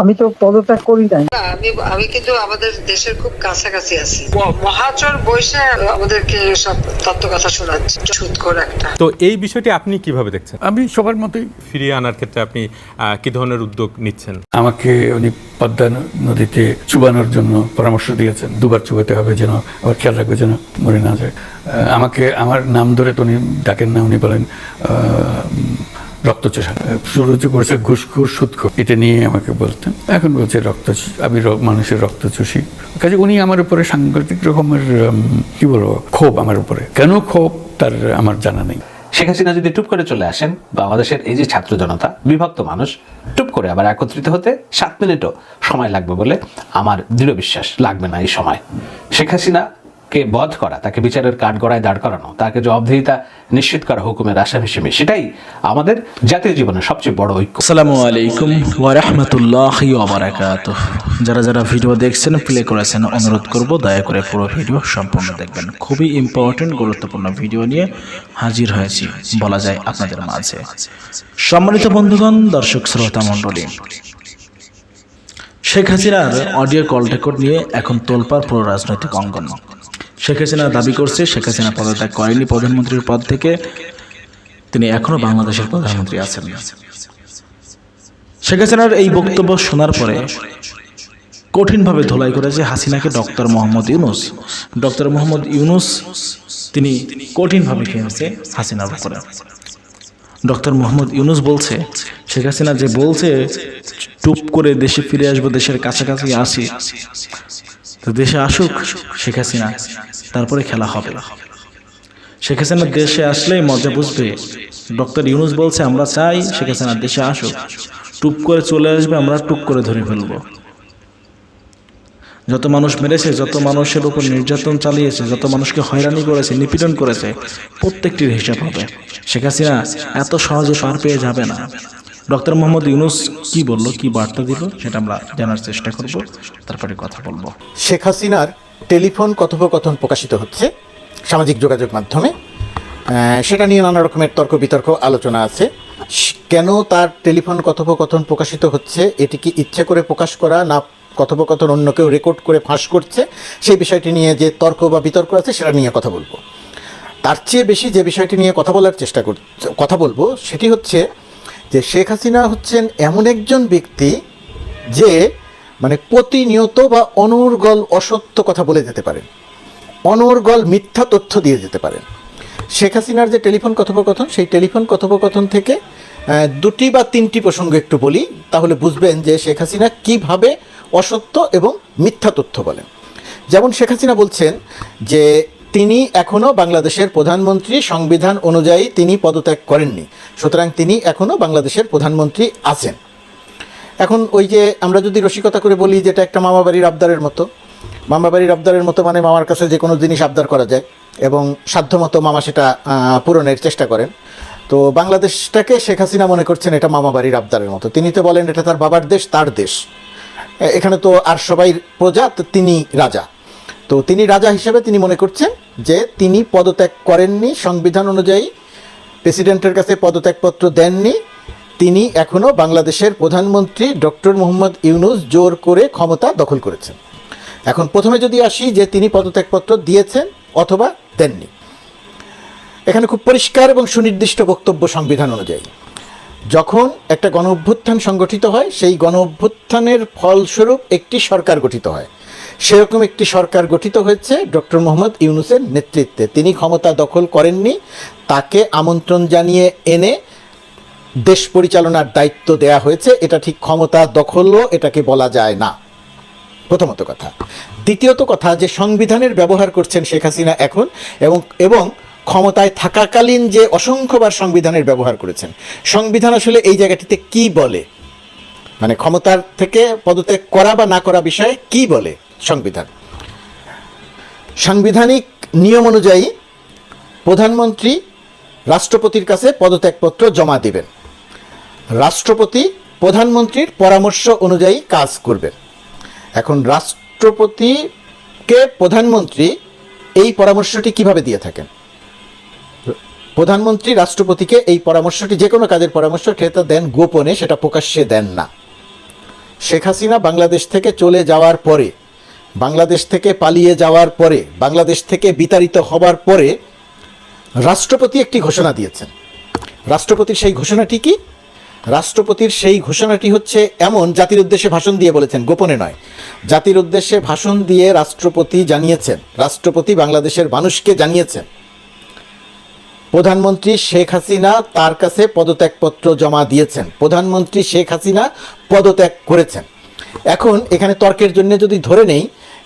আমি তো পদত্যাগ করি নাই। আমি আমি কিন্তু আমাদের দেশের খুব কাছাকাছি আছি। মহাচর বসে আমাদেরকে সব তত্ত্ব কথা শোনাচ্ছে একটা। তো এই বিষয়টি আপনি কীভাবে দেখছেন? আমি সবার মতোই ফিরিয়ে আনার ক্ষেত্রে আপনি কি ধরনের উদ্যোগ নিচ্ছেন? আমাকে উনি পদ্মা নদীতে চুবানোর জন্য পরামর্শ দিয়েছেন। দুবার চুবাতে হবে যেন আবার খেয়াল রাখবে যেন মরে না যায়। আমাকে আমার নাম ধরে তো উনি ডাকেন না উনি বলেন রক্তচোষা। শুরু হচ্ছে করেছে, ঘুষখুর সুৎখুর এটা নিয়ে আমাকে বলতেন। এখন বলছে রক্ত আমি মানুষের রক্ত চুষি কাজে উনি আমার উপরে সাংঘাতিক রকমের কি বলব, ক্ষোভ আমার উপরে। কেন ক্ষোভ? তার আমার জানা নেই। শেখ হাসিনা যদি টুপ করে চলে আসেন, বাংলাদেশের এই যে ছাত্র জনতা, বিভক্ত মানুষ, টুপ করে আবার একত্রিত হতে সাত মিনিটও সময় লাগবে বলে আমার দৃঢ় বিশ্বাস লাগবে না এই সময়। শেখ হাসিনাকে বধ করা, তাকে বিচারের কাঠ গড়ায় দাঁড় করানো, তাকে জবাবদিহিতা নিশ্চিত করা হুকুমের আসাম হিসেবে সেটাই আমাদের জাতীয় জীবনের সবচেয়ে বড় ঐক্য। আসসালামু আলাইকুম ওয়ারহমতুল্লাহ ওবরাকাত যারা যারা ভিডিও দেখছেন প্লে করেছেন, অনুরোধ করব দয়া করে পুরো ভিডিও সম্পূর্ণ দেখবেন। খুবই ইম্পর্টেন্ট গুরুত্বপূর্ণ ভিডিও নিয়ে হাজির হয়েছি, বলা যায় আপনাদের মাঝে। সম্মানিত বন্ধুগণ, দর্শক শ্রোতা মণ্ডলী, শেখ হাসিনার অডিও কল রেকর্ড নিয়ে এখন তোলপাড় পুরো রাজনৈতিক অঙ্গন। শেখ হাসিনা দাবি করছে, শেখ হাসিনা পদত্যাগ করেনি প্রধানমন্ত্রীর পদ থেকে। তিনি এখনও বাংলাদেশের প্রধানমন্ত্রী আছেন। শেখ হাসিনার এই বক্তব্য শোনার পরে কঠিনভাবে ধোলাই করেছে হাসিনাকে ডক্টর মোহাম্মদ ইউনুস। ডক্টর মোহাম্মদ ইউনুস তিনি কঠিনভাবে খেয়েছে হাসিনার উপরে। ডক্টর মোহাম্মদ ইউনুস বলছে, শেখ হাসিনা যে বলছে টুপ করে দেশে ফিরে আসব, দেশের কাছাকাছি আসি। তো দেশে আসুক শেখ হাসিনা, তারপরে খেলা হবে। শেখ হাসিনা দেশে আসলেই মজা বুঝবে। ডক্টর ইউনুস বলছে, আমরা চাই শেখ হাসিনা দেশে আসুক। টুপ করে চলে আসবে, আমরা টুপ করে ধরে ফেলব। যত মানুষ মেরেছে, যত মানুষের উপর নির্যাতন চালিয়েছে, যত মানুষকে হয়রানি করেছে, নিপীড়ন করেছে, প্রত্যেকটির হিসাব হবে। শেখ হাসিনা এত সহজে পার পেয়ে যাবে না। ডক্টর মোহাম্মদ ইউনুস কি বলল, কি বার্তা দিল, সেটা আমরা জানার চেষ্টা করব। তারপরে কথা বলব। শেখ হাসিনার টেলিফোন কথোপকথন প্রকাশিত হচ্ছে সামাজিক যোগাযোগ মাধ্যমে। সেটা নিয়ে নানা রকমের তর্ক বিতর্ক আলোচনা আছে। কেন তার টেলিফোন কথোপকথন প্রকাশিত হচ্ছে? এটি কি ইচ্ছে করে প্রকাশ করা না কথোপকথন অন্য কেউ রেকর্ড করে ফাঁস করছে? সেই বিষয়টি নিয়ে যে তর্ক বা বিতর্ক আছে, সেটা নিয়ে কথা বলব। তার চেয়ে বেশি যে বিষয়টি নিয়ে কথা বলার চেষ্টা কর কথা বলব, সেটি হচ্ছে যে শেখ হাসিনা হচ্ছেন এমন একজন ব্যক্তি যে মানে প্রতিনিয়ত বা অনর্গল অসত্য কথা বলে যেতে পারেন, অনর্গল মিথ্যা তথ্য দিয়ে যেতে পারেন। শেখ হাসিনার যে টেলিফোন কথোপকথন, সেই টেলিফোন কথোপকথন থেকে দুটি বা তিনটি প্রসঙ্গ একটু বলি, তাহলে বুঝবেন যে শেখ হাসিনা কীভাবে অসত্য এবং মিথ্যা তথ্য বলেন। যেমন শেখ হাসিনা বলছেন যে তিনি এখনও বাংলাদেশের প্রধানমন্ত্রী, সংবিধান অনুযায়ী তিনি পদত্যাগ করেননি। সুতরাং তিনি এখনও বাংলাদেশের প্রধানমন্ত্রী আছেন। এখন ওই যে আমরা যদি রসিকতা করে বলি যেটা একটা মামাবাড়ির আবদারের মতো, মামাবাড়ির আবদারের মতো মানে মামার কাছে যে কোনো জিনিস আবদার করা যায় এবং সাধ্যমতো মামা সেটা পূরণের চেষ্টা করেন। তো বাংলাদেশটাকে শেখ হাসিনা মনে করছেন এটা মামাবাড়ির আবদারের মতো। তিনি তো বলেন এটা তার বাবার দেশ, তার দেশ। এখানে তো আর সবাই প্রজা তিনি রাজা। তো তিনি রাজা হিসেবে তিনি মনে করছেন যে তিনি পদত্যাগ করেননি, সংবিধান অনুযায়ী প্রেসিডেন্টের কাছে পদত্যাগপত্র দেননি। তিনি এখনও বাংলাদেশের প্রধানমন্ত্রী ডক্টর মোহাম্মদ ইউনুস জোর করে ক্ষমতা দখল করেছেন। এখন প্রথমে যদি আসি যে তিনি পদত্যাগপত্র দিয়েছেন অথবা দেননি। এখানে খুব পরিষ্কার এবং সুনির্দিষ্ট বক্তব্য সংবিধান অনুযায়ী। যখন একটা গণ অভ্যুত্থান সংগঠিত হয়, সেই গণ অভ্যুত্থানের ফলস্বরূপ একটি সরকার গঠিত হয়। সেরকম একটি সরকার গঠিত হয়েছে ডক্টর মোহাম্মদ ইউনুসের নেতৃত্বে। তিনি ক্ষমতা দখল করেননি, তাকে আমন্ত্রণ জানিয়ে এনে দেশ পরিচালনার দায়িত্ব দেয়া হয়েছে। এটা ঠিক ক্ষমতা দখলও এটাকে বলা যায় না। প্রথমত কথা। দ্বিতীয়ত কথা যে সংবিধানের ব্যবহার করছেন শেখ হাসিনা এখন, এবং এবং ক্ষমতায় থাকাকালীন যে অসংখ্যবার সংবিধানের ব্যবহার করেছেন। সংবিধান আসলে এই জায়গাটিতে কি বলে? মানে ক্ষমতার থেকে পদত্যাগ করা বা না করা বিষয়ে কি বলে সংবিধান? সাংবিধানিক নিয়ম অনুযায়ী প্রধানমন্ত্রী রাষ্ট্রপতির কাছে পদত্যাগপত্র জমা দিবেন। রাষ্ট্রপতি প্রধানমন্ত্রীর পরামর্শ অনুযায়ী কাজ করবেন। এখন রাষ্ট্রপতিকে প্রধানমন্ত্রী এই পরামর্শটি কীভাবে দিয়ে থাকেন? প্রধানমন্ত্রী রাষ্ট্রপতিকে এই পরামর্শটি যে কোনো কাজের পরামর্শ ক্রেতা দেন গোপনে, সেটা প্রকাশ্যে দেন না। শেখ হাসিনা বাংলাদেশ থেকে চলে যাওয়ার পরে, বাংলাদেশ থেকে পালিয়ে যাওয়ার পরে, বাংলাদেশ থেকে বিতাড়িত হবার পরে রাষ্ট্রপতি একটি ঘোষণা দিয়েছেন। রাষ্ট্রপতির সেই ঘোষণাটি কি? রাষ্ট্রপতির সেই ঘোষণাটি হচ্ছে এমন, জাতির উদ্দেশ্যে ভাষণ দিয়ে বলেছেন, গোপনে নয়। জাতির উদ্দেশ্যে ভাষণ দিয়ে রাষ্ট্রপতি জানিয়েছেন, রাষ্ট্রপতি বাংলাদেশের মানুষকে জানিয়েছেন। প্রধানমন্ত্রী শেখ হাসিনা তার কাছে পদত্যাগপত্র জমা দিয়েছেন। প্রধানমন্ত্রী শেখ হাসিনা পদত্যাগ করেছেন। এখন এখানে তর্কের জন্য যদি ধরে নেই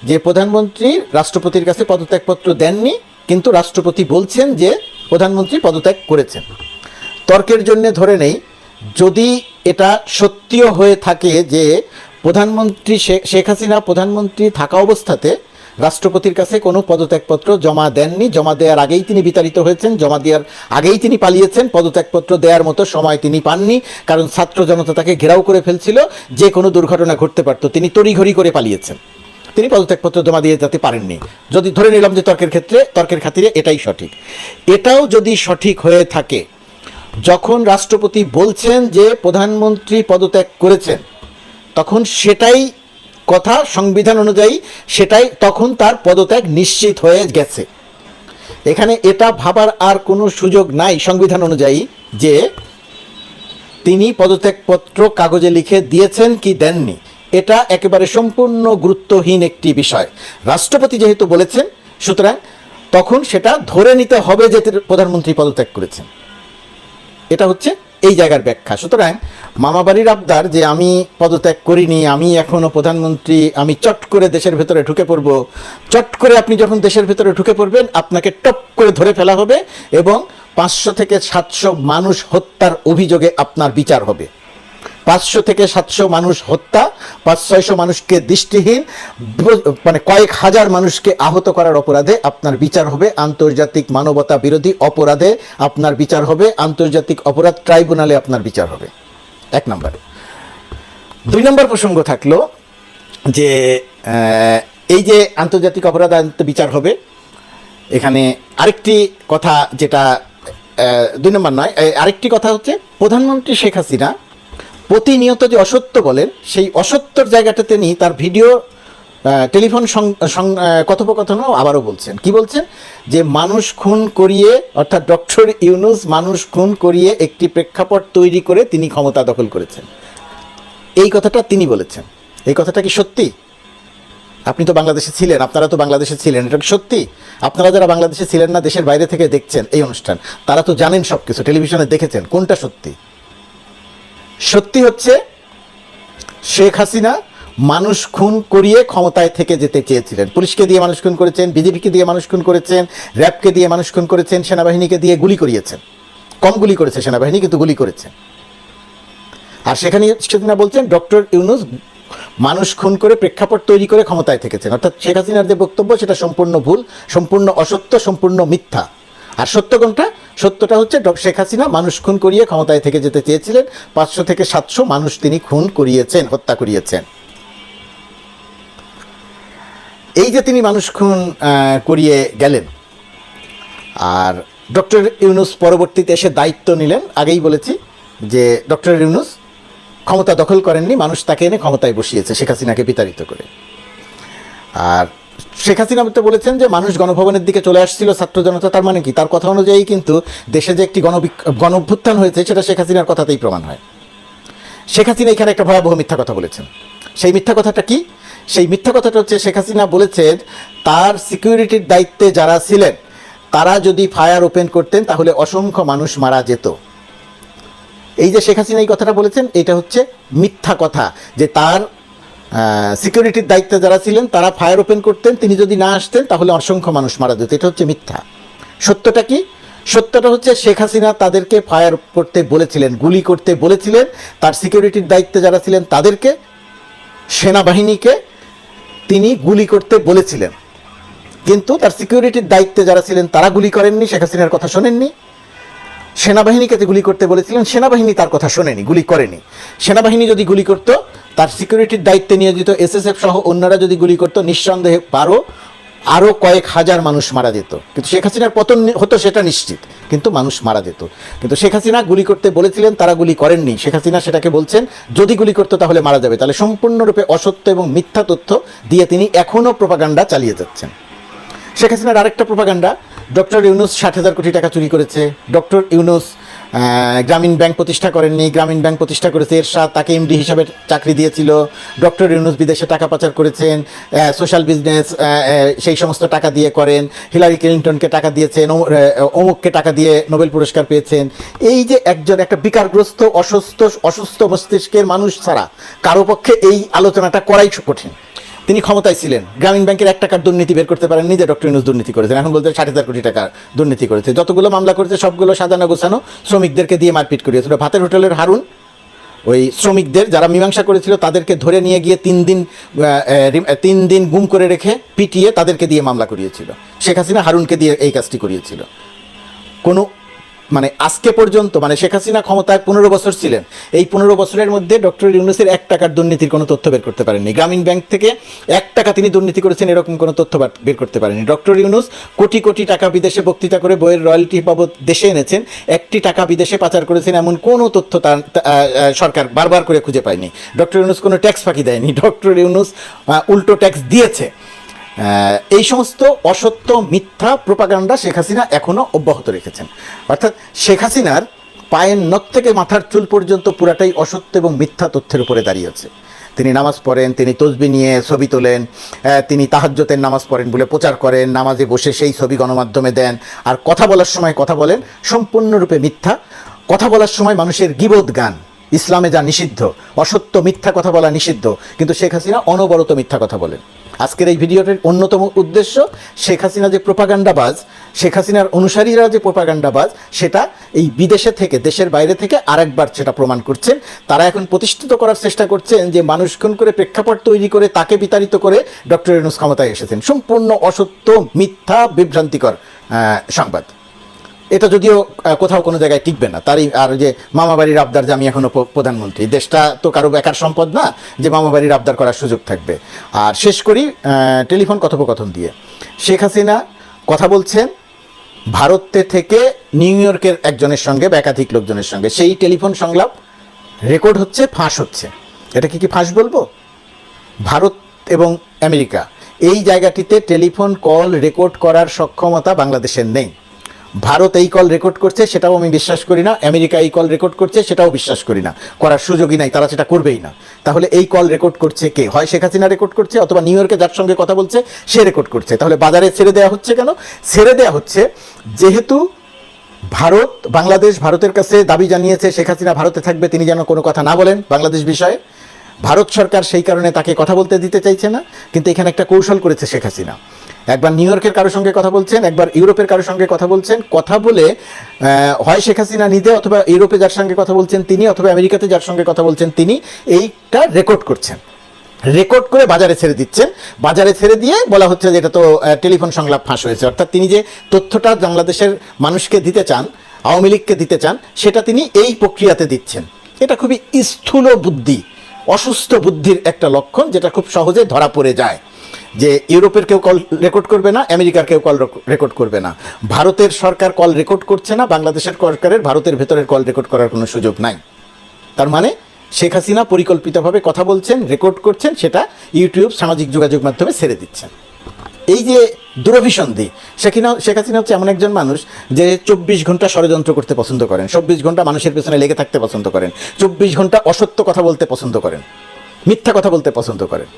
যে প্রধানমন্ত্রী রাষ্ট্রপতির কাছে পদত্যাগপত্র দেননি, কিন্তু রাষ্ট্রপতি বলছেন যে প্রধানমন্ত্রী পদত্যাগ করেছেন। তর্কের জন্য ধরে নেই, যদি এটা সত্যিও হয়ে থাকে যে প্রধানমন্ত্রী শেখ হাসিনা প্রধানমন্ত্রী থাকা অবস্থাতে রাষ্ট্রপতির কাছে কোনো পদত্যাগপত্র জমা দেননি। জমা দেওয়ার আগেই তিনি বিতাড়িত হয়েছেন। জমা দেওয়ার আগেই তিনি পালিয়েছেন। পদত্যাগপত্র দেওয়ার মতো সময় তিনি পাননি, কারণ ছাত্র জনতা তাকে ঘেরাও করে ফেলছিল। যে কোনো দুর্ঘটনা ঘটতে পারত। তিনি তড়িঘড়ি করে পালিয়েছেন। তিনি পদত্যাগপত্র জমা দিয়ে যেতে পারেননি। যদি ধরে নিলাম যে তর্কের ক্ষেত্রে, তর্কের খাতিরে এটাই সঠিক। এটাও যদি সঠিক হয়ে থাকে, যখন রাষ্ট্রপতি বলছেন যে প্রধানমন্ত্রী পদত্যাগ করেছেন, তখন সেটাই কথা, সংবিধান অনুযায়ী সেটাই তখন তার পদত্যাগ নিশ্চিত হয়ে গেছে। এখানে এটা ভাবার আর কোনো সুযোগ নাই সংবিধান অনুযায়ী যে তিনি পদত্যাগপত্র কাগজে লিখে দিয়েছেন কি দেননি। এটা একেবারে সম্পূর্ণ গুরুত্বহীন একটি বিষয়। রাষ্ট্রপতি যেহেতু বলেছেন, সুতরাং তখন সেটা ধরে নিতে হবে যে প্রধানমন্ত্রী পদত্যাগ করেছেন। এটা হচ্ছে এই জায়গার ব্যাখ্যা। সুতরাং মামাবাড়ির আবদার যে আমি পদত্যাগ করিনি, আমি এখনও প্রধানমন্ত্রী, আমি চট করে দেশের ভেতরে ঢুকে পড়ব। চট করে আপনি যখন দেশের ভেতরে ঢুকে পড়বেন, আপনাকে টপ করে ধরে ফেলা হবে এবং পাঁচশো থেকে সাতশো মানুষ হত্যার অভিযোগে আপনার বিচার হবে। পাঁচশো থেকে সাতশো মানুষ হত্যা পাঁচ ছয়শো মানুষকে দৃষ্টিহীন মানে কয়েক হাজার মানুষকে আহত করার অপরাধে আপনার বিচার হবে। আন্তর্জাতিক মানবতা বিরোধী অপরাধে আপনার বিচার হবে। আন্তর্জাতিক অপরাধ ট্রাইব্যুনালে আপনার বিচার হবে। এক নম্বর। দুই নম্বর প্রসঙ্গ থাকল যে এই যে আন্তর্জাতিক অপরাধ বিচার হবে, এখানে আরেকটি কথা যেটা দুই নম্বর নয় আরেকটি কথা হচ্ছে প্রধানমন্ত্রী শেখ হাসিনা প্রতিনিয়ত যে অসত্য বলেন, সেই অসত্যর জায়গাটাতে নিয়ে তার ভিডিও টেলিফোন কথোপকথনও আবারও বলছেন। কি বলছেন? যে মানুষ খুন করিয়ে, অর্থাৎ ডক্টর ইউনুস মানুষ খুন করিয়ে একটি প্রেক্ষাপট তৈরি করে তিনি ক্ষমতা দখল করেছেন। এই কথাটা তিনি বলেছেন। এই কথাটা কি সত্যি? আপনি তো বাংলাদেশে ছিলেন, আপনারা তো বাংলাদেশে ছিলেন, এটা কি সত্যি? আপনারা যারা বাংলাদেশে ছিলেন না, দেশের বাইরে থেকে দেখছেন এই অনুষ্ঠান, তারা তো জানেন সব কিছু টেলিভিশনে দেখেছেন, কোনটা সত্যি? সত্যি হচ্ছে, শেখ হাসিনা মানুষ খুন করিয়ে ক্ষমতায় থেকে যেতে চেয়েছিলেন। পুলিশকে দিয়ে মানুষ খুন করেছেন, বিজেপিকে দিয়ে মানুষ খুন করেছেন, র্যাবকে দিয়ে মানুষ খুন করেছেন, সেনাবাহিনীকে দিয়ে গুলি করিয়েছেন। কম গুলি করেছে সেনাবাহিনী, কিন্তু গুলি করেছেন। আর সেখানে সেদিনা বলছেন, ডক্টর ইউনুস মানুষ খুন করে প্রেক্ষাপট তৈরি করে ক্ষমতায় থেকেছেন। অর্থাৎ শেখ হাসিনার যে বক্তব্য, সেটা সম্পূর্ণ ভুল, সম্পূর্ণ অসত্য, সম্পূর্ণ মিথ্যা। আর সত্য কোনটা? সত্যটা হচ্ছে শেখ হাসিনা মানুষ খুন করিয়ে ক্ষমতায় থেকে যেতে চেয়েছিলেন। পাঁচশো থেকে সাতশো মানুষ তিনি খুন করিয়েছেন, হত্যা করিয়েছেন। এই যে তিনি মানুষ খুন করিয়ে গেলেন, আর ডক্টর ইউনুস পরবর্তীতে এসে দায়িত্ব নিলেন। আগেই বলেছি যে ডক্টর ইউনুস ক্ষমতা দখল করেননি, মানুষ তাকে এনে ক্ষমতায় বসিয়েছে, শেখ হাসিনাকে বিতাড়িত করে। আর শেখ হাসিনা তো বলেছেন যে মানুষ গণভবনের দিকে চলে আসছিল ছাত্র জনতা, তার মানে কি? তার কথা অনুযায়ী কিন্তু দেশে যে একটি গণবিক- গণঅভ্যুত্থান হয়েছে, সেটা শেখ হাসিনার কথাতেই প্রমাণ হয়। শেখ হাসিনা এখানে একটা ভয়াবহ মিথ্যা কথা বলেছেন। সেই মিথ্যা কথাটা কি? সেই মিথ্যা কথাটা হচ্ছে, শেখ হাসিনা বলেছেন তার সিকিউরিটির দায়িত্বে যারা ছিলেন, তারা যদি ফায়ার ওপেন করতেন, তাহলে অসংখ্য মানুষ মারা যেত। এই যে শেখ হাসিনা এই কথাটা বলেছেন, এটা হচ্ছে মিথ্যা কথা যে তার সিকিউরিটির দায়িত্বে যারা ছিলেন, তারা ফায়ার ওপেন করতেন। তিনি যদি না আসতেন, তাহলে অসংখ্য মানুষ মারা যেত। এটা হচ্ছে মিথ্যা। সত্যটা কি? সত্যটা হচ্ছে শেখ হাসিনা তাদেরকে ফায়ার করতে বলেছিলেন, গুলি করতে বলেছিলেন। তার সিকিউরিটির দায়িত্বে যারা ছিলেন, তাদেরকে, সেনাবাহিনীকে তিনি গুলি করতে বলেছিলেন। কিন্তু তার সিকিউরিটির দায়িত্বে যারা ছিলেন, তারা গুলি করেননি, শেখ হাসিনার কথা শোনেননি। সেনাবাহিনীকে গুলি করতে বলেছিলেন, সেনাবাহিনী তার কথা শোনেনি, গুলি করেনি। সেনাবাহিনী যদি গুলি করতো তার সিকিউরিটির দায়িত্বে নিয়োজিত এসএসএফ সহ অন্যরা যদি গুলি করতো, নিঃসন্দেহে পারো আরও কয়েক হাজার মানুষ মারা যেত। কিন্তু শেখ হাসিনার পতন হতো সেটা নিশ্চিত, কিন্তু মানুষ মারা যেত। কিন্তু শেখ হাসিনা গুলি করতে বলেছিলেন, তারা গুলি করেননি। শেখ হাসিনা সেটাকে বলছেন, যদি গুলি করতো তাহলে মারা যাবে। তাহলে সম্পূর্ণরূপে অসত্য এবং মিথ্যা তথ্য দিয়ে তিনি এখনও প্রপাগান্ডা চালিয়ে যাচ্ছেন। শেখ হাসিনার আরেকটা প্রপাগান্ডা ডক্টর ইউনুস ষাট হাজার কোটি টাকা চুরি করেছে। ডক্টর ইউনুস গ্রামীণ ব্যাংক প্রতিষ্ঠা করেননি। গ্রামীণ ব্যাংক প্রতিষ্ঠা করেছে এরশাদ। তাকে এমডি হিসাবে চাকরি দিয়েছিল। ডক্টর ইউনুস বিদেশে টাকা পাচার করেছেন। সোশ্যাল বিজনেস সেই সমস্ত টাকা দিয়ে করেন। হিলারি ক্লিন্টনকে টাকা দিয়েছেন অমু- অমুককে টাকা দিয়ে নোবেল পুরস্কার পেয়েছেন। এই যে একজন একটা বিকারগ্রস্ত, অসুস্থ অসুস্থ মস্তিষ্কের মানুষ ছাড়া কারও পক্ষে এই আলোচনাটা করাই কঠিন। তিনি ক্ষমতায় ছিলেন। গ্রামীণ ব্যাংকের এক টাকার দুর্নীতি বের করতে পারেন নিজে ডক্টর ইউনুস দুর্নীতি করেছেন। এখন বলতে ষাট হাজার কোটি টাকা দুর্নীতি করেছে। যতগুলো মামলা করেছে, সবগুলো সাজানো গোছানো শ্রমিকদেরকে দিয়ে মারপিট করিয়েছিল। ভাতের হোটেলের হারুন, ওই শ্রমিকদের যারা মীমাংসা করেছিল, তাদেরকে ধরে নিয়ে গিয়ে তিন দিন তিন দিন গুম করে রেখে পিটিয়ে তাদেরকে দিয়ে মামলা করিয়েছিল। শেখ হাসিনা হারুনকে দিয়ে এই কাজটি করিয়েছিল। কোনো মানে আজকে পর্যন্ত মানে শেখ হাসিনা ক্ষমতায় পনেরো বছর ছিলেন, এই পনেরো বছরের মধ্যে ডক্টর ইউনুসের এক টাকার দুর্নীতির কোনো তথ্য বের করতে পারেননি। গ্রামীণ ব্যাংক থেকে এক টাকা তিনি দুর্নীতি করেছেন, এরকম কোনো তথ্য বার- করতে পারেননি। ডক্টর ইউনুস কোটি কোটি টাকা বিদেশে বক্তৃতা করে বইয়ের রয়্যালটি বাবদ দেশে এনেছেন, একটি টাকা বিদেশে পাচার করেছেন, এমন কোনো তথ্য তার সরকার বারবার করে খুঁজে পায়নি। ডক্টর ইউনুস কোনো ট্যাক্স ফাঁকি দেয়নি। ডক্টর ইউনুস উল্টো ট্যাক্স দিয়েছে। এই সমস্ত অসত্য, মিথ্যা প্রোপাগান্ডা শেখ হাসিনা এখনও অব্যাহত রেখেছেন। অর্থাৎ শেখ হাসিনার পায়ের নখ থেকে মাথার চুল পর্যন্ত পুরাটাই অসত্য এবং মিথ্যা তথ্যের উপরে দাঁড়িয়েছে তিনি নামাজ পড়েন, তিনি তসবি নিয়ে ছবি তোলেন তিনি তাহাজ্জতের নামাজ পড়েন বলে প্রচার করেন, নামাজে বসে সেই ছবি গণমাধ্যমে দেন। আর কথা বলার সময় কথা বলেন, সম্পূর্ণরূপে মিথ্যা। কথা বলার সময় মানুষের গিবোধ গান, ইসলামে যা নিষিদ্ধ, অসত্য মিথ্যা কথা বলা নিষিদ্ধ, কিন্তু শেখ হাসিনা অনবরত মিথ্যা কথা বলেন। আজকের এই ভিডিওটির অন্যতম উদ্দেশ্য শেখ হাসিনা যে প্রোপাগান্ডাবাজ, শেখ হাসিনার অনুসারীরা যে প্রোপাগান্ডাবাজ, সেটা এই বিদেশে থেকে, দেশের বাইরে থেকে আরেকবার সেটা প্রমাণ করছেন। তারা এখন প্রতিষ্ঠিত করার চেষ্টা করছেন যে মানুষ খুন করে প্রেক্ষাপট তৈরি করে তাকে বিতাড়িত করে ডক্টর এনুস ক্ষমতায় এসেছেন। সম্পূর্ণ অসত্য, মিথ্যা, বিভ্রান্তিকর সংবাদ। এটা যদিও কোথাও কোনো জায়গায় টিকবে না। তারই, আর যে মামাবাড়ির আবদার যে আমি এখনও প- প্রধানমন্ত্রী, দেশটা তো কারও বেকার সম্পদ না, যে মামাবাড়ির আবদার করার সুযোগ থাকবে। আর শেষ করি টেলিফোন কথোপকথন দিয়ে। শেখ হাসিনা কথা বলছেন ভারতে থেকে নিউ ইয়র্কের একজনের সঙ্গে একাধিক লোকজনের সঙ্গে। সেই টেলিফোন সংলাপ রেকর্ড হচ্ছে, ফাঁস হচ্ছে। এটা কি কি ফাঁস বলব? ভারত এবং আমেরিকা। এই জায়গাটিতে টেলিফোন কল রেকর্ড করার সক্ষমতা বাংলাদেশের নেই। ভারত এই কল রেকর্ড করছে, সেটাও আমি বিশ্বাস করি না। আমেরিকা এই কল রেকর্ড করছে, সেটাও বিশ্বাস করি না। করার সুযোগই নাই, তারা সেটা করবেই না। তাহলে এই কল রেকর্ড করছে কে? হয় শেখ হাসিনা রেকর্ড করছে, অথবা নিউ ইয়র্কে যার সঙ্গে কথা বলছে, সে রেকর্ড করছে। তাহলে বাজারে ছেড়ে দেওয়া হচ্ছে কেন? ছেড়ে দেওয়া হচ্ছে যেহেতু ভারত, বাংলাদেশ ভারতের কাছে দাবি জানিয়েছে, শেখ হাসিনা ভারতে থাকবে, তিনি যেন কোনো কথা না বলেন বাংলাদেশ বিষয়ে। ভারত সরকার সেই কারণে তাকে কথা বলতে দিতে চাইছে না, কিন্তু এখানে একটা কৌশল করেছে শেখ হাসিনা। একবার নিউ ইয়র্কের কারোর সঙ্গে কথা বলছেন, একবার ইউরোপের কারোর সঙ্গে কথা বলছেন, কথা বলে হয় শেখ হাসিনা নিজে অথবা ইউরোপে যার সঙ্গে কথা বলছেন তিনি অথবা আমেরিকাতে যার সঙ্গে কথা বলছেন তিনি, এইটা রেকর্ড করছেন। রেকর্ড করে বাজারে ছেড়ে দিচ্ছেন। বাজারে ছেড়ে দিয়ে বলা হচ্ছে যে এটা তো টেলিফোন সংলাপ ফাঁস হয়েছে। অর্থাৎ তিনি যে তথ্যটা বাংলাদেশের মানুষকে দিতে চান, আওয়ামী লীগকে দিতে চান, সেটা তিনি এই প্রক্রিয়াতে দিচ্ছেন। এটা খুবই স্থূল বুদ্ধি, অসুস্থ বুদ্ধির একটা লক্ষণ, যেটা খুব সহজে ধরা পড়ে যায়। যে ইউরোপের কেউ কল রেকর্ড করবে না, আমেরিকার কেউ কল রেকর্ড করবে না। ভারতের সরকার কল রেকর্ড করছে না, বাংলাদেশের সরকারের, ভারতের ভেতরের কল রেকর্ড করার কোনো সুযোগ নাই। তার মানে শেখ হাসিনা পরিকল্পিতভাবে কথা বলছেন রেকর্ড করছেন, সেটা ইউটিউব সামাজিক যোগাযোগ মাধ্যমে ছেড়ে দিচ্ছেন। এই যে দুরভিসন্ধি শেখিনা শেখ হাসিনা হচ্ছে এমন একজন মানুষ যে চব্বিশ ঘণ্টা ষড়যন্ত্র করতে পছন্দ করেন, চব্বিশ ঘণ্টা মানুষের পেছনে লেগে থাকতে পছন্দ করেন, চব্বিশ ঘণ্টা অসত্য কথা বলতে পছন্দ করেন, মিথ্যা কথা বলতে পছন্দ করেন।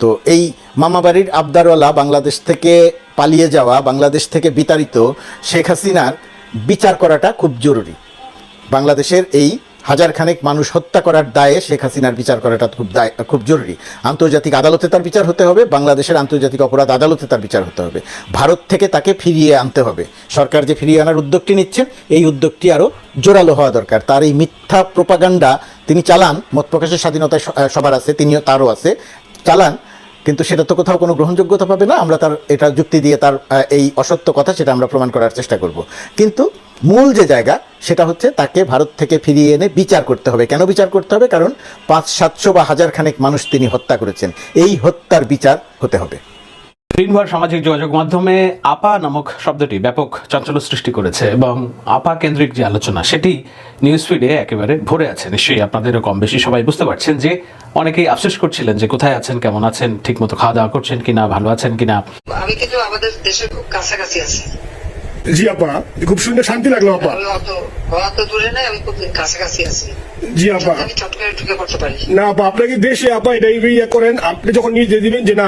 তো এই মামাবাড়ির আবদারওয়ালা বাংলাদেশ থেকে পালিয়ে যাওয়া, বাংলাদেশ থেকে বিতাড়িত শেখ হাসিনার বিচার করাটা খুব জরুরি। বাংলাদেশের এই হাজার খানেক মানুষ হত্যা করার দায়ে শেখ হাসিনার বিচার করাটা খুব দায়, খুব জরুরি। আন্তর্জাতিক আদালতে তার বিচার হতে হবে, বাংলাদেশের আন্তর্জাতিক অপরাধ আদালতে তার বিচার হতে হবে। ভারত থেকে তাকে ফিরিয়ে আনতে হবে। সরকার যে ফিরিয়ে আনার উদ্যোগটি নিচ্ছেন এই উদ্যোগটি আরও জোরালো হওয়া দরকার। তার এই মিথ্যা প্রোপাগান্ডা তিনি চালান, মত প্রকাশের স্বাধীনতা সবার আছে, তিনিও তারও আছে, চালান। কিন্তু সেটা তো কোথাও কোনো গ্রহণযোগ্যতা পাবে না, আমরা তার, এটা যুক্তি দিয়ে তার এই অসত্য কথা সেটা আমরা প্রমাণ করার চেষ্টা করব। কিন্তু মূল যে জায়গা, সেটা হচ্ছে তাকে ভারত থেকে ফিরিয়ে এনে বিচার করতে হবে। কেন বিচার করতে হবে? কারণ পাঁচ, সাতশো বা হাজার খানেক মানুষ তিনি হত্যা করেছেন। এই হত্যার বিচার হতে হবে। দিনভর সামাজিক যোগাযোগ মাধ্যমে আপা নামক শব্দটি ব্যাপক চাঞ্চল্য সৃষ্টি করেছে এবং আপা কেন্দ্রিক যে আলোচনা, সেটি নিউজ ফিডে একেবারে ভরে আছে নিশ্চয়ই আপনাদেরও কম বেশি সবাই বুঝতে পারছেন যে অনেকেই আফসোস করছিলেন যে কোথায় আছেন কেমন আছেন ঠিকমতো খাওয়া দাওয়া করছেন কিনা ভালো আছেন কিনা। আমি কিন্তু আমাদের দেশের খুব কাছাকাছি আছি। জি আপা খুব শুনে শান্তি লাগল আপা। দূরে নাই আমি খুব কাছাকাছি আছি। জি আপা। আমি চট ঢুকে পড়তে পারি। না আপা আপনাকে দেশে আপা এটা ইয়ে করেন? আপনি যখন নিয়ে দিয়ে দিবেন যে না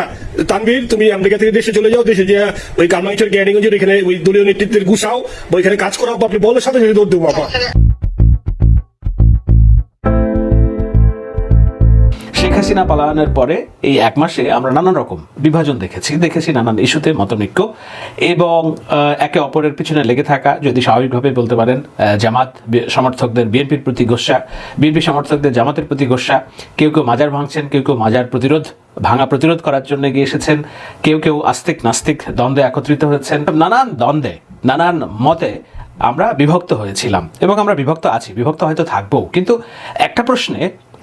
তানভীর তুমি আমেরিকা থেকে দেশে চলে যাও দেশে যে ওই কারমাইচের জ্ঞানীগঞ্জের এখানে ওই দলীয় নেতৃত্বের গুছাও ওইখানে কাজ করাও আপা, আপনি বলার সাথে সাথে দৌড় দেবো আপা। শেখ হাসিনা পালায়নের পরে এই এক মাসে আমরা নানান রকম বিভাজন দেখেছি। দেখেছি নানান ইস্যুতে মতনৈক্য এবং একে অপরের পিছনে লেগে থাকা, যদি স্বাভাবিকভাবে বলতে পারেন জামাত সমর্থকদের, বিএনপির প্রতি গোসা, বিএনপি সমর্থকদের, জামাতের প্রতি গোসা। কেউ কেউ মাজার ভাঙছেন, কেউ কেউ মাজার প্রতিরোধ, ভাঙা প্রতিরোধ করার জন্য গিয়ে এসেছেন। কেউ কেউ আস্তিক, নাস্তিক দ্বন্দ্বে একত্রিত হয়েছেন। নানান দ্বন্দ্বে, নানান মতে আমরা বিভক্ত হয়েছিলাম এবং আমরা বিভক্ত আছি। বিভক্ত হয়তো থাকব কিন্তু একটা প্রশ্নে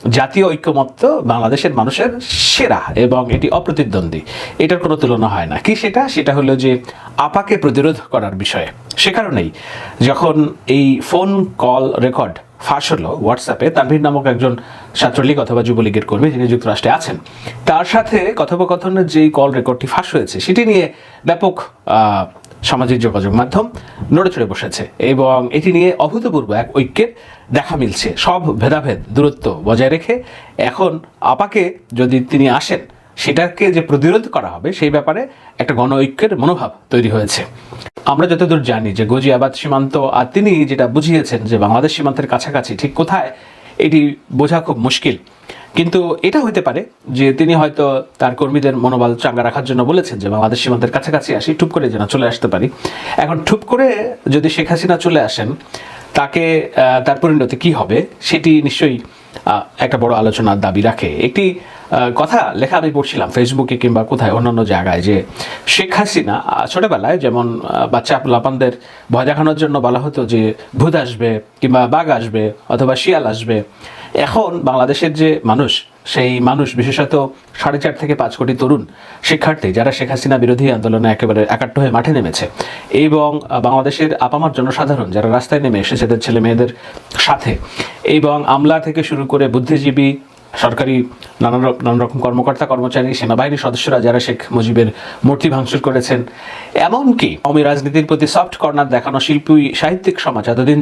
জাতীয় ঐক্যমত্য বাংলাদেশের মানুষের সেরা এবং এটি অপ্রতিদ্বন্দ্বী। এটার কোনো তুলনা হয় না। কি সেটা? সেটা হলো যে আপাকে প্রতিরোধ করার বিষয়ে। সে কারণেই যখন এই ফোন কল রেকর্ড ফাঁস হলো হোয়াটসঅ্যাপে, তানভীর নামক একজন ছাত্রলীগ অথবা যুবলীগের কর্মী যিনি যুক্তরাষ্ট্রে আছেন, তার সাথে কথোপকথনের যেই কল রেকর্ডটি ফাঁস হয়েছে, সেটি নিয়ে ব্যাপক সামাজিক যোগাযোগ মাধ্যম নড়ে চড়ে বসেছে এবং এটি নিয়ে অভূতপূর্ব এক ঐক্যের দেখা মিলছে। সব ভেদাভেদ দূরত্ব বজায় রেখে এখন আপাকে যদি তিনি আসেন, সেটাকে যে প্রতিরোধ করা হবে, সেই ব্যাপারে একটা গণ ঐক্যের মনোভাব তৈরি হয়েছে। আমরা যতদূর জানি যে গজিয়াবাদ সীমান্ত, আর তিনি যেটা বুঝিয়েছেন যে বাংলাদেশ সীমান্তের কাছাকাছি ঠিক কোথায়, এটি বোঝা খুব মুশকিল। কিন্তু এটা হতে পারে যে তিনি হয়তো তার কর্মীদের মনোবল চাঙ্গা রাখার জন্য বলেছেন যে বাংলাদেশ সীমান্তের কাছাকাছি আসি, ঠুপ করে যেন চলে আসতে পারি। এখন ঠুপ করে যদি শেখ হাসিনা চলে আসেন, তাকে তার পরিণতি কি হবে সেটি নিশ্চয়ই একটা বড় আলোচনার দাবি রাখে। একটি কথা লেখা আমি পড়ছিলাম ফেসবুকে কিংবা কোথায় অন্যান্য জায়গায় যে শেখ হাসিনা ছোটবেলায় যেমন বাচ্চা লাপানদের ভয় দেখানোর জন্য বলা হতো যে ভূত আসবে কিংবা বাঘ আসবে অথবা শিয়াল আসবে এখন বাংলাদেশের যে মানুষ, সেই মানুষ, বিশেষত সাড়ে চার থেকে পাঁচ কোটি তরুণ শিক্ষার্থী, যারা শেখ হাসিনা বিরোধী আন্দোলনে একেবারে একাট্ট হয়ে মাঠে নেমেছে, এবং বাংলাদেশের আপামার জনসাধারণ, যারা রাস্তায় নেমে এসেছে তাদের ছেলে মেয়েদের সাথে, এবং আমলা থেকে শুরু করে বুদ্ধিজীবী সরকারি নানান নানান রকম কর্মকর্তা, কর্মচারী, সেনাবাহিনীর সদস্যরা যারা শেখ মুজিবের মূর্তি ভাঙচুর করেছেন, এমনকি অমি রাজনীতির প্রতি সফট কর্নার দেখানো শিল্পী, সাহিত্যিক সমাজ, এতদিন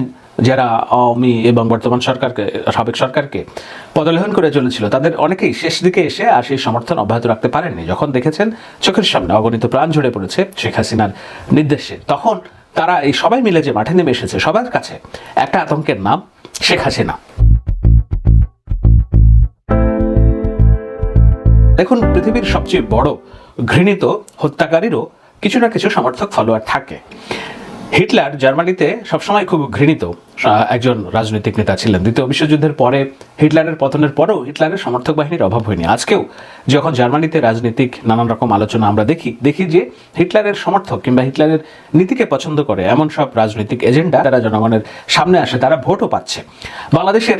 যারা আওয়ামী এবং বর্তমান সরকারকে, সাবেক সরকারকে পদলেহন করে চলেছিল, তাদের অনেকেই শেষ দিকে এসে আর সেই সমর্থন অব্যাহত রাখতে পারেননি। যখন দেখেছেন চোখের সামনে অগণিত প্রাণ ঝরে পড়েছে শেখ হাসিনার নির্দেশে, তখন তারা এই সবাই মিলে যে মাঠে নেমে এসেছে, সবার কাছে একটা আতঙ্কের নাম শেখ হাসিনা। দেখুন, পৃথিবীর সবচেয়ে বড় ঘৃণিত হত্যাকারীরও কিছু না কিছু সমর্থক ফলোয়ার থাকে। হিটলার জার্মানিতে সবসময় খুব ঘৃণিত। একজন রাজনৈতিক নেতা ছিলেন। দ্বিতীয় বিশ্বযুদ্ধের পরে হিটলারের পতনের পরেও হিটলারের সমর্থক বাহিনীর অভাব হয়নি। আজকেও যখন জার্মানিতে রাজনৈতিক নানান রকম আলোচনা আমরা দেখি দেখি যে হিটলারের সমর্থক কিংবা হিটলারের নীতিকে পছন্দ করে এমন সব রাজনৈতিক এজেন্ডা যারা জনগণের সামনে আসে, তারা ভোটও পাচ্ছে। বাংলাদেশের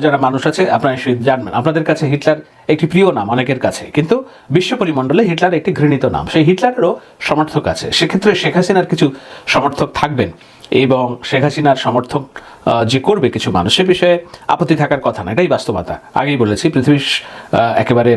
যারা মানুষ আছে, আপনারা জানবেন, আপনাদের কাছে হিটলার একটি প্রিয় নাম অনেকের কাছে। কিন্তু বিশ্ব পরিমণ্ডলে হিটলার একটি ঘৃণিত নাম। সেই হিটলারেরও সমর্থক আছে। সেক্ষেত্রে শেখ হাসিনার কিছু সমর্থক থাকবেন। এবং শেখ হাসিনার সমর্থক যে করবে কিছু মানুষের বিষয়ে আপত্তি থাকার কথা না, এটাই বাস্তবতা। আগেই বলেছি, পৃথিবীর একেবারে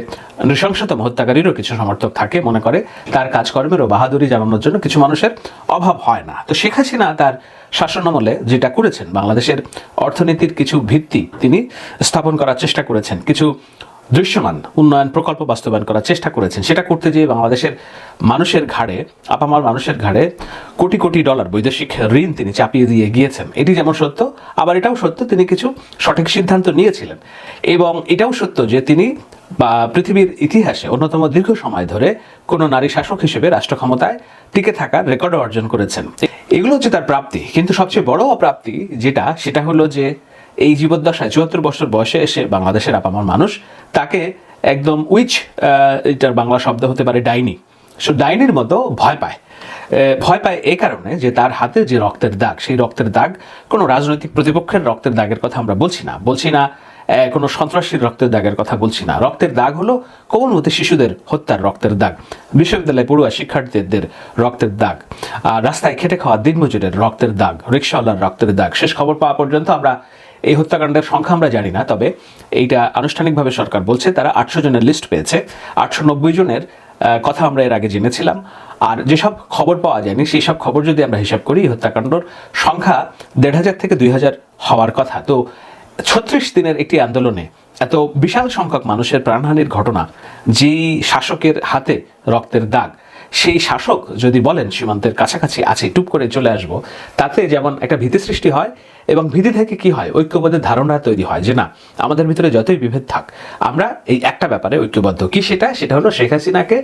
নৃশংসতম হত্যাকারীরও কিছু সমর্থক থাকে, মনে করে, তার কাজকর্মেরও বাহাদুরি জানানোর জন্য কিছু মানুষের অভাব হয় না। তো শেখ হাসিনা তার শাসনামলে যেটা করেছেন, বাংলাদেশের অর্থনীতির কিছু ভিত্তি তিনি স্থাপন করার চেষ্টা করেছেন। কিছু দৃশ্যমান, উন্নয়ন প্রকল্প বাস্তবায়ন করার চেষ্টা করেছেন। সেটা করতে যেয়ে বাংলাদেশের মানুষের ঘাড়ে, আপামার মানুষের ঘাড়ে কোটি কোটি ডলার বৈদেশিক ঋণ তিনি চাপিয়ে দিয়ে গিয়েছেন। এটি যেমন সত্য, আবার এটাও সত্য, তিনি কিছু সঠিক সিদ্ধান্ত নিয়েছিলেন। এবং এটাও সত্য যে তিনি বা পৃথিবীর ইতিহাসে অন্যতম দীর্ঘ সময় ধরে কোনো নারী শাসক হিসেবে রাষ্ট্র ক্ষমতায় টিকে থাকার রেকর্ড অর্জন করেছেন। এগুলো হচ্ছে তার প্রাপ্তি, কিন্তু সবচেয়ে বড় অপ্রাপ্তি যেটা, সেটা হলো যে এই জীবদ্দশায় চুয়াত্তর বছর বয়সে এসে বাংলাদেশের আপামর মানুষ, তাকে একদম উইচ এটার বাংলা শব্দ হতে পারে ডাইনি। সো ডাইনির মতো ভয় পায়। ভয় পায় এই কারণে যে তার হাতে যে রক্তের দাগ, সেই রক্তের দাগ কোনো রাজনৈতিক প্রতিপক্ষের রক্তের দাগের কথা আমরা বলছি না। বলছি না কোনো সন্ত্রাসীর রক্তের দাগের কথা বলছি না। রক্তের দাগ হলো কোমলমতি শিশুদের হত্যার রক্তের দাগ। বিশ্ববিদ্যালয়ে পড়ুয়া শিক্ষার্থীদের রক্তের দাগ। আর রাস্তায় খেটে খাওয়া দিনমজুরের রক্তের দাগ, রিক্সাওয়ালার রক্তের দাগ। শেষ খবর পাওয়া পর্যন্ত আমরা এই হত্যাকাণ্ডের সংখ্যা আমরা জানি না, তবে এইটা আনুষ্ঠানিকভাবে সরকার বলছে, তারা আটশো জনের লিস্ট পেয়েছে। আটশো নব্বই জনের কথা আমরা এর আগে জেনেছিলাম। আর যেসব খবর পাওয়া যায়নি সেই সব খবর যদি আমরা হিসাব করি হত্যাকাণ্ডর সংখ্যা দেড় হাজার থেকে দুই হাজার হওয়ার কথা। তো ছত্রিশ দিনের একটি আন্দোলনে এত বিশাল সংখ্যক মানুষের প্রাণহানির ঘটনা, যেই শাসকের হাতে রক্তের দাগ, সেই শাসক যদি বলেন সীমান্তের কাছাকাছি আছে, টুপ করে চলে আসব, তাতে যেমন একটা ভীতি সৃষ্টি হয় এবং ভীতি থেকে কি হয়? ঐক্যবদ্ধের ধারণা তৈরি হয় যে না আমাদের ভিতরে যতই বিভেদ থাক আমরা এই একটা ব্যাপারে ঐক্যবদ্ধ। কি সেটা? সেটা হলো শেখ হাসিনাকে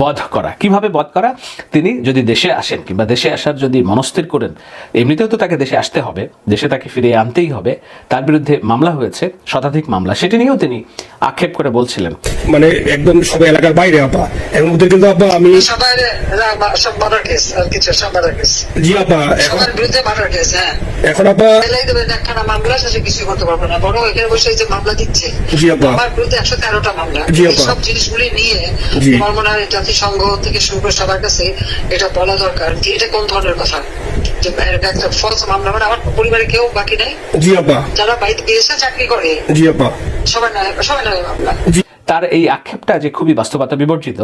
বধ করা। কীভাবে বধ করা? তিনি যদি দেশে আসেন কিংবা দেশে আসার যদি মনস্থির করেন এমনিতেও তো তাকে দেশে আসতে হবে দেশে তাকে ফিরিয়ে আনতেই হবে। তার বিরুদ্ধে মামলা হয়েছে শতাধিক মামলা। সেটি নিয়েও তিনি আক্ষেপ করে বলছিলেন। মানে একদম সবাই এলাকার বাইরে আপা। এখন ওদের কিন্তু আপা আমি সবাই সব মার্ডার কেস আর কিছু সব মার্ডার কেস জি আপা এখন সবার বিরুদ্ধে মার্ডার কেস হ্যাঁ। এখন আপা এলাই দেবেন একখানা মামলা শেষে কিছু করতে পারব না। বড় এখানে বসে যে মামলা দিচ্ছে আমার বিরুদ্ধে একশো তেরোটা মামলা। সব জিনিসগুলি নিয়ে তোমার আমার মনে হয় জাতিসংঘ থেকে শুরু করে সবার কাছে এটা বলা দরকার? যে এটা কোন ধরনের কথা? যে একটা ফলস মামলা মানে আমার পরিবারে কেউ বাকি নাই? যারা বাড়িতে এসে চাকরি করে। জি আপা। তার এই আক্ষেপটা যে খুবই বাস্তবতা বিবর্জিত,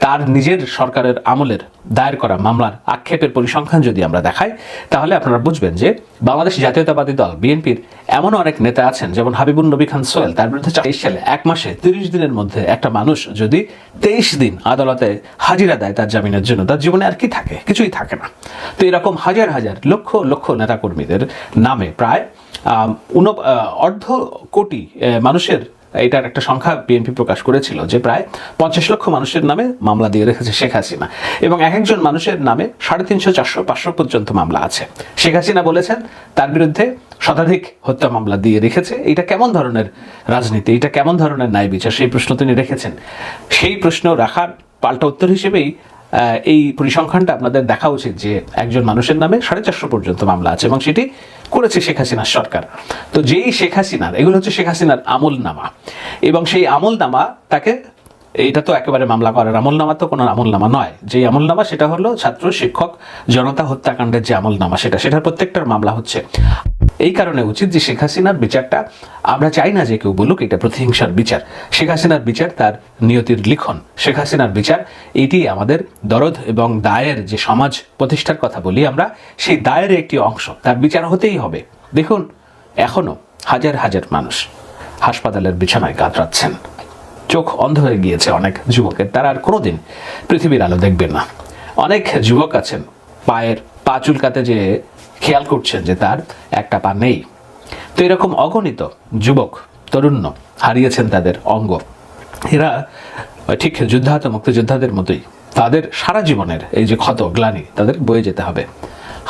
তার নিজের সরকারের আমলের দায়ের করা মামলার আক্ষেপের পরিসংখ্যান যদি আমরা দেখাই, তাহলে আপনারা বুঝবেন যে বাংলাদেশ জাতীয়তাবাদী দল, বিএনপির এমন অনেক নেতা আছেন, যেমন হাবিবুল নবী খান সোহেল, তার বিরুদ্ধে তেইশ সালে এক মাসে তিরিশ দিনের মধ্যে একটা মানুষ যদি তেইশ দিন আদালতে হাজিরা দেয় তার জামিনের জন্য, তার জীবনে আর কি থাকে? কিছুই থাকে না। তো এরকম হাজার হাজার লক্ষ লক্ষ নেতাকর্মীদের নামে প্রায় অর্ধ কোটি মানুষের এটার একটা সংখ্যা বিএনপি প্রকাশ করেছিল, যে প্রায় পঞ্চাশ লক্ষ মানুষের নামে মামলা দিয়ে রেখেছে শেখ হাসিনা। এবং এক একজন মানুষের নামে সাড়ে তিনশো, চারশো, পাঁচশো পর্যন্ত মামলা আছে। শেখ হাসিনা বলেছেন, তার বিরুদ্ধে শতাধিক হত্যা মামলা দিয়ে রেখেছে। এটা কেমন ধরনের রাজনীতি? এটা কেমন ধরনের ন্যায় বিচার? সেই প্রশ্ন তিনি রেখেছেন। সেই প্রশ্ন রাখার পাল্টা উত্তর হিসেবেই এই পরিসংখ্যানটা আপনাদের দেখা উচিত যে একজন মানুষের নামে সাড়ে চারশো পর্যন্ত মামলা আছে এবং সেটি করেছে শেখ হাসিনার সরকার। তো যেই শেখ হাসিনার, এগুলো হচ্ছে শেখ হাসিনার আমল নামা এবং সেই আমল নামা তাকে এটা তো একেবারে মামলা করার আমলনামা তো কোনো আমলনামা নয়। যে আমলনামা সেটা হলো ছাত্র, শিক্ষক, জনতা হত্যাকাণ্ডের যে আমলনামা সেটা, সেটার প্রত্যেকটার মামলা হচ্ছে। এই কারণে উচিত যে শেখ হাসিনার বিচারটা, আমরা চাই না যে কেউ বলুক এটা প্রতিহিংসার বিচার। শেখ হাসিনার বিচার তার নিয়তির লিখন। শেখ হাসিনার বিচার, এটি আমাদের দরদ এবং দায়ের যে সমাজ প্রতিষ্ঠার কথা বলি আমরা, সেই দায়ের একটি অংশ। তার বিচার হতেই হবে। দেখুন, এখনও হাজার হাজার মানুষ হাসপাতালের বিছানায় কাতরাচ্ছেন। চোখ অন্ধ হয়ে গিয়েছে অনেক যুবকের। তারা আর কোনোদিন পৃথিবীর আলো দেখবেন না। অনেক যুবক আছেন, পায়ের পা চুলকাতে যে খেয়াল করছেন যে তার একটা পা নেই। তো এরকম অগণিত যুবক, তরুণ্য হারিয়েছেন তাদের অঙ্গ। এরা ঠিক যুদ্ধাহত মুক্তিযোদ্ধাদের মতোই তাদের সারা জীবনের এই যে ক্ষত, গ্লানি, তাদের বয়ে যেতে হবে।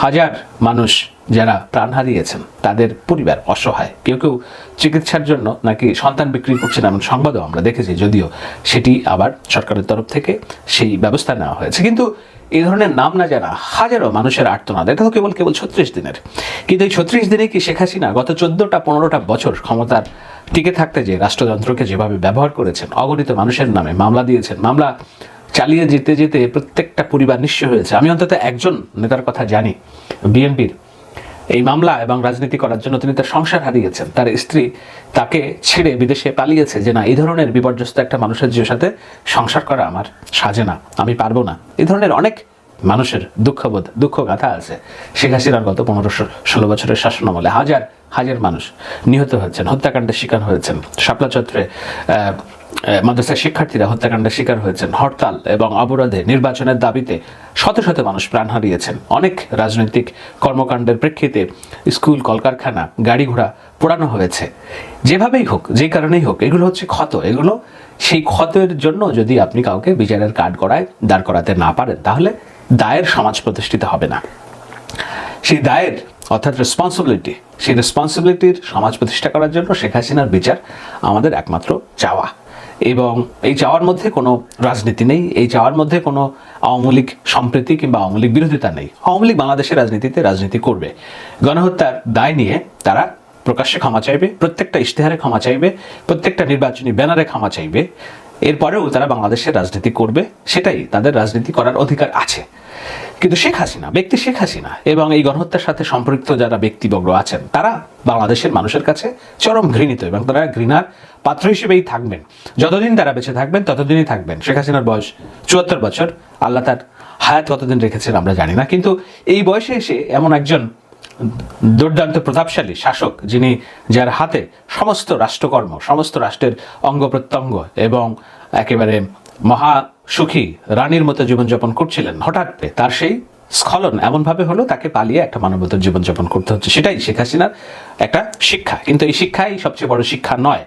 হাজার মানুষ যারা প্রাণ হারিয়েছেন, তাদের পরিবার অসহায়। কেউ কেউ চিকিৎসার জন্য নাকি সন্তান বিক্রি করছেন এমন সংবাদও আমরা দেখেছি, যদিও সেটি আবার সরকারের তরফ থেকে সেই ব্যবস্থা নেওয়া হয়েছে। কিন্তু এই ধরনের নাম না জানা হাজারো মানুষের আর্তনাদ। এটা তো কেবল কেবল ছত্রিশ দিনের। কিন্তু এই ছত্রিশ দিনে কি শেখ হাসিনা গত চোদ্দটা পনেরোটা বছর ক্ষমতার টিকে থাকতে যে রাষ্ট্রযন্ত্রকে যেভাবে ব্যবহার করেছেন, অগণিত মানুষের নামে মামলা দিয়েছেন, মামলা চালিয়ে যেতে যেতে প্রত্যেকটা পরিবার নিঃস্ব হয়েছে। আমি অন্তত একজন নেতার কথা জানি, বিএনপির। এই মামলা এবং রাজনীতি করার জন্য তিনি তার সংসার হারিয়েছেন। তার স্ত্রী তাকে ছেড়ে বিদেশে পালিয়েছে যে না এই ধরনের বিপর্যস্ত একটা মানুষের যে সাথে সংসার করা আমার সাজে না আমি পারব না। এই ধরনের অনেক মানুষের দুঃখবোধ দুঃখ গাথা আছে। শেখ হাসিনার গত পনেরোশো ষোলো বছরের শাসন আমলে হাজার হাজার মানুষ নিহত হয়েছেন হত্যাকাণ্ডের শিকার হয়েছেন। শাপলা আহ, মাদ্রাসার শিক্ষার্থীরা হত্যাকাণ্ডের শিকার হয়েছেন হরতাল এবং অবরোধে নির্বাচনের দাবিতে শত শত মানুষ প্রাণ হারিয়েছেন। অনেক রাজনৈতিক কর্মকাণ্ডের প্রেক্ষিতে স্কুল, কলকারখানা গাড়ি ঘোড়া পোড়ানো হয়েছে। যেভাবেই হোক যে কারণেই হোক, এগুলো হচ্ছে ক্ষত। এগুলো সেই ক্ষতের জন্য যদি আপনি কাউকে বিচারের কাঠ গড়ায় দাঁড় করাতে না পারেন, তাহলে দায়ের সমাজ প্রতিষ্ঠিত হবে না। সেই দায়ের, অর্থাৎ রেসপন্সিবিলিটি সেই রেসপন্সিবিলিটির সমাজ প্রতিষ্ঠা করার জন্য শেখ হাসিনার বিচার আমাদের একমাত্র চাওয়া। এবং এই চাওয়ার মধ্যে কোনো রাজনীতি নেই, এই চাওয়ার মধ্যে কোনো আওয়ামী লীগ সম্প্রীতি কিংবা আওয়ামী লীগ বিরোধিতা নেই। আওয়ামী লীগ বাংলাদেশের রাজনীতিতে রাজনীতি করবে। গণহত্যার দায় নিয়ে তারা প্রকাশ্যে ক্ষমা চাইবে, প্রত্যেকটা ইশতেহারে ক্ষমা চাইবে, প্রত্যেকটা নির্বাচনী ব্যানারে ক্ষমা চাইবে। এরপরেও তারা বাংলাদেশের রাজনীতি করবে, সেটাই তাদের রাজনীতি করার অধিকার আছে। কিন্তু শেখ হাসিনা, ব্যক্তি শেখ হাসিনা এবং এই গণহত্যার সাথে সম্পৃক্ত যারা ব্যক্তিবর্গ আছেন, তারা বাংলাদেশের মানুষের কাছে চরম ঘৃণিত এবং তারা ঘৃণার পাত্র হিসেবেই থাকবেন। যতদিন তারা বেঁচে থাকবেন, ততদিনই থাকবেন। শেখ হাসিনার বয়স চুয়াত্তর বছর। আল্লাহ তার হায়াত কতদিন রেখেছেন আমরা জানি না। কিন্তু এই বয়সে এসে এমন একজন দুর্দান্ত প্রতাপশালী শাসক, যিনি যার হাতে সমস্ত রাষ্ট্রকর্ম, সমস্ত রাষ্ট্রের অঙ্গ প্রত্যঙ্গ এবং একেবারে মহা সুখী রানীর মতো জীবনযাপন করছিলেন। হঠাৎ তার সেই স্খলন এমনভাবে হলো, তাকে পালিয়ে একটা মানবতার জীবনযাপন করতে হচ্ছে। সেটাই শেখ হাসিনার একটা শিক্ষা। কিন্তু এই শিক্ষাই সবচেয়ে বড় শিক্ষা নয়।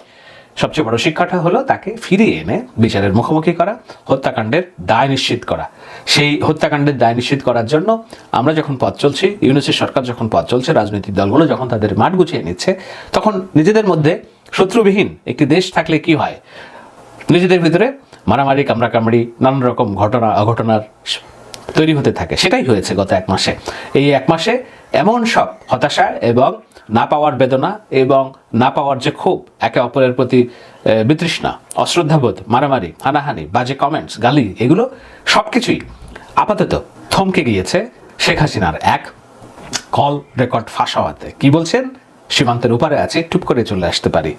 সবচেয়ে বড় শিক্ষাটা হলো তাকে ফিরিয়ে এনে বিচারের মুখোমুখি করা, হত্যাকাণ্ডের দায় নিশ্চিত করা। সেই হত্যাকাণ্ডের দায় নিশ্চিত করার জন্য আমরা যখন পথ চলছি ইউনিসেফ সরকার যখন পথ চলছে, রাজনৈতিক দলগুলো যখন তাদের মাঠ গুছিয়ে নিচ্ছে, তখন নিজেদের মধ্যে শত্রুবিহীন একটি দেশ থাকলে কি হয়? নিজেদের ভিতরে মারামারি, কামড়াকামড়ি, নানান রকম ঘটনা, অঘটনার তৈরি হতে থাকে। সেটাই হয়েছে গত এক মাসে। এই এক মাসে এমন সব হতাশা এবং না পাওয়ার বেদনা এবং না পাওয়ার যে ক্ষোভ একে অপরের প্রতি বিতৃষ্ণা, অশ্রদ্ধাবোধ, মারামারি, হানাহানি, বাজে কমেন্টস গালি, এগুলো সব কিছুই আপাতত থমকে গিয়েছে শেখ হাসিনার এক কল রেকর্ড ফাঁস হওয়াতে। কি বলছেন? সীমান্তের উপারে আছে টুপ করে চলে আসতে পারি।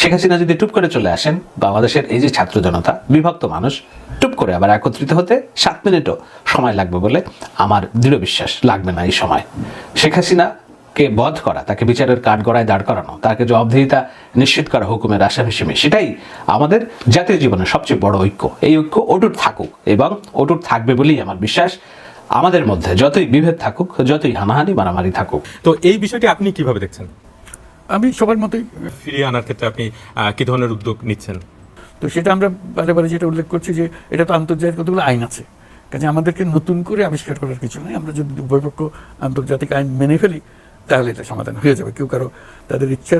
শেখ হাসিনা যদি টুপ করে চলে আসেন, বাংলাদেশের এই যে ছাত্র জনতা, বিভক্ত মানুষ, টুপ করে আবার একত্রিত হতে সাত মিনিটও সময় লাগবে বলে আমার দৃঢ় বিশ্বাস লাগবে না এই সময়। শেখ হাসিনা কে বধ করা, তাকে বিচারের কাঠগড়ায় দাঁড় করানো, তাকে জবাবদিহিতা নিশ্চিত করা হুকুমের আশা হিসেবে সেটাই আমাদের জাতীয় জীবনের সবচেয়ে বড় ঐক্য। এই ঐক্য অটুট থাকুক এবং অটুট থাকবে বলেই আমার বিশ্বাস। আমাদের মধ্যে যতই বিভেদ থাকুক, যতই হানাহানি, মারামারি থাকুক। তো এই বিষয়টি আপনি কীভাবে দেখছেন? আমি সবার মতোই। ফিরিয়ে আনার ক্ষেত্রে আপনি কী ধরনের উদ্যোগ নিচ্ছেন? তো সেটা আমরা বারে বারে যেটা উল্লেখ করছি যে এটা তো আন্তর্জাতিক কতগুলো আইন আছে। কাজে আমাদেরকে নতুন করে আবিষ্কার করার কিছু নেই। আমরা যদি উভয়পক্ষ আন্তর্জাতিক আইন মেনে ফেলি তাহলে এটা সমাধান হয়ে যাবে। কেউ কারও তাদের ইচ্ছা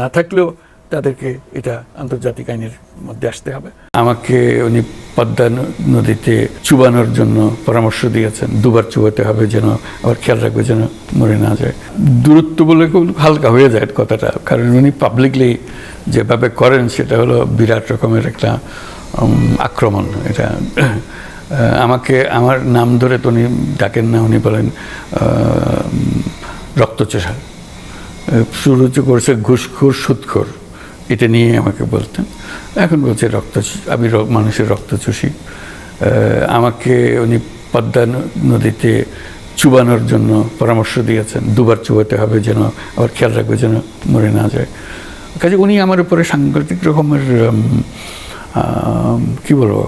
না থাকলেও তাদেরকে এটা আন্তর্জাতিক আইনের মধ্যে আসতে হবে। আমাকে উনি পদ্মা নদীতে চুবানোর জন্য পরামর্শ দিয়েছেন। দুবার চুবাতে হবে যেন, আবার খেয়াল রাখবে যেন মরে না যায়। দূরত্ব বলে খুব হালকা হয়ে যায় কথাটা, কারণ উনি পাবলিকলি যেভাবে করেন সেটা হলো বিরাট রকমের একটা আক্রমণ। এটা আমাকে, আমার নাম ধরে তো উনি ডাকেন না, উনি বলেন রক্তচোষা। শুরু করেছে ঘুষখোর, সুদখোর। এটা নিয়ে আমাকে বলতেন। এখন বলছে রক্ত আমি মানুষের রক্ত চুষি। আমাকে উনি পদ্মা নদীতে চুবানোর জন্য পরামর্শ দিয়েছেন, দুবার চুবাতে হবে যেন আবার খেয়াল রাখবে যেন মরে না যায়। কাজে উনি আমার উপরে সাংঘাতিক রকমের কি বলব,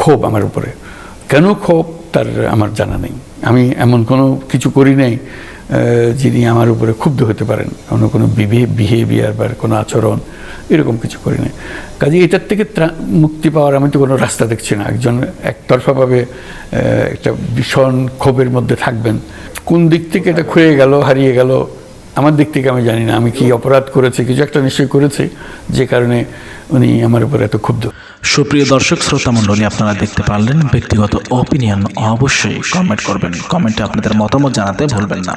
ক্ষোভ আমার উপরে। কেন ক্ষোভ? তার আমার জানা নেই। আমি এমন কোনো কিছু করি নাই যিনি আমার উপরে ক্ষুব্ধ হতে পারেন। অন্য কোনো বিহেভিয়ার বা কোনো আচরণ এরকম কিছু করি নাই। কাজে এটার থেকে মুক্তি পাওয়ার আমি তো কোনো রাস্তা দেখছি না। একজন একতরফাভাবে একটা ভীষণ ক্ষোভের মধ্যে থাকবেন। কোন দিক থেকে এটা ক্ষয়ে গেল, হারিয়ে গেল, আমার দিক থেকে আমি জানি না। আমি কি অপরাধ করেছি, কিছু একটা নিশ্চয়ই করেছি, যে কারণে উনি আমার উপর এত ক্ষুব্ধ। সুপ্রিয় দর্শক শ্রোতা মণ্ডলী আপনারা দেখতে পারলেন ব্যক্তিগত অপিনিয়ন অবশ্যই কমেন্ট করবেন। কমেন্টে আপনাদের মতামত জানাতে ভুলবেন না।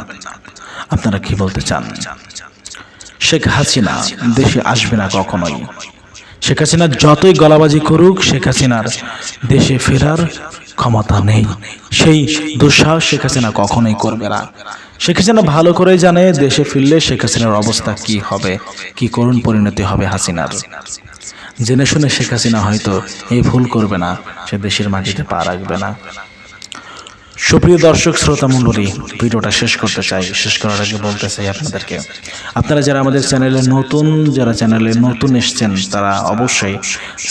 আপনারা কি বলতে চান? শেখ হাসিনা, দেশে আসবে না কখনোই। শেখ হাসিনা যতই গলাবাজি করুক, শেখ হাসিনার দেশে ফেরার ক্ষমতা নেই। সেই দুঃসাহস শেখ হাসিনা কখনোই করবে না। শেখ হাসিনা ভালো করে জানে দেশে ফিরলে শেখ হাসিনার অবস্থা কি হবে, কি করুণ পরিণতি হবে হাসিনার। জেনে শুনে শেখ হাসিনা হয়তো এই ভুল করবে না, সে দেশের মাটিতে পা রাখবে না। সুপ্রিয় দর্শক, শ্রোতা মণ্ডলী, ভিডিওটা শেষ করতে চাই। শেষ করার আগে বলতে চাই আপনাদেরকে, আপনারা যারা আমাদের চ্যানেলে নতুন, যারা চ্যানেলে নতুন এসছেন, তারা অবশ্যই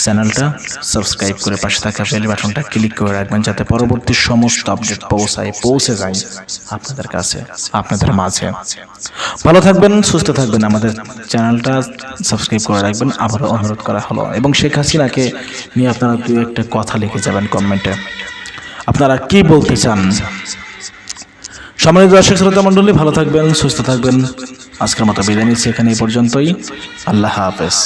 চ্যানেলটা সাবস্ক্রাইব করে পাশে থাকা বেল বাটনটা ক্লিক করে রাখবেন, যাতে পরবর্তী সমস্ত আপডেট পৌঁছায়, পৌঁছে যায় আপনাদের কাছে, আপনাদের মাঝে। ভালো থাকবেন, সুস্থ থাকবেন, আমাদের চ্যানেলটা সাবস্ক্রাইব করে রাখবেন। আবারও অনুরোধ করা হলো। এবং শেখ হাসিনাকে নিয়ে আপনারা দু একটা কথা লিখে যাবেন কমেন্টে। আপনারা কি বলতে চান? সম্মানিত দর্শক, শ্রোতা মণ্ডলী, ভালো থাকবেন, সুস্থ থাকবেন। আজকের মতো বিদায় নিচ্ছি এখানে এই পর্যন্তই। আল্লাহ হাফেজ।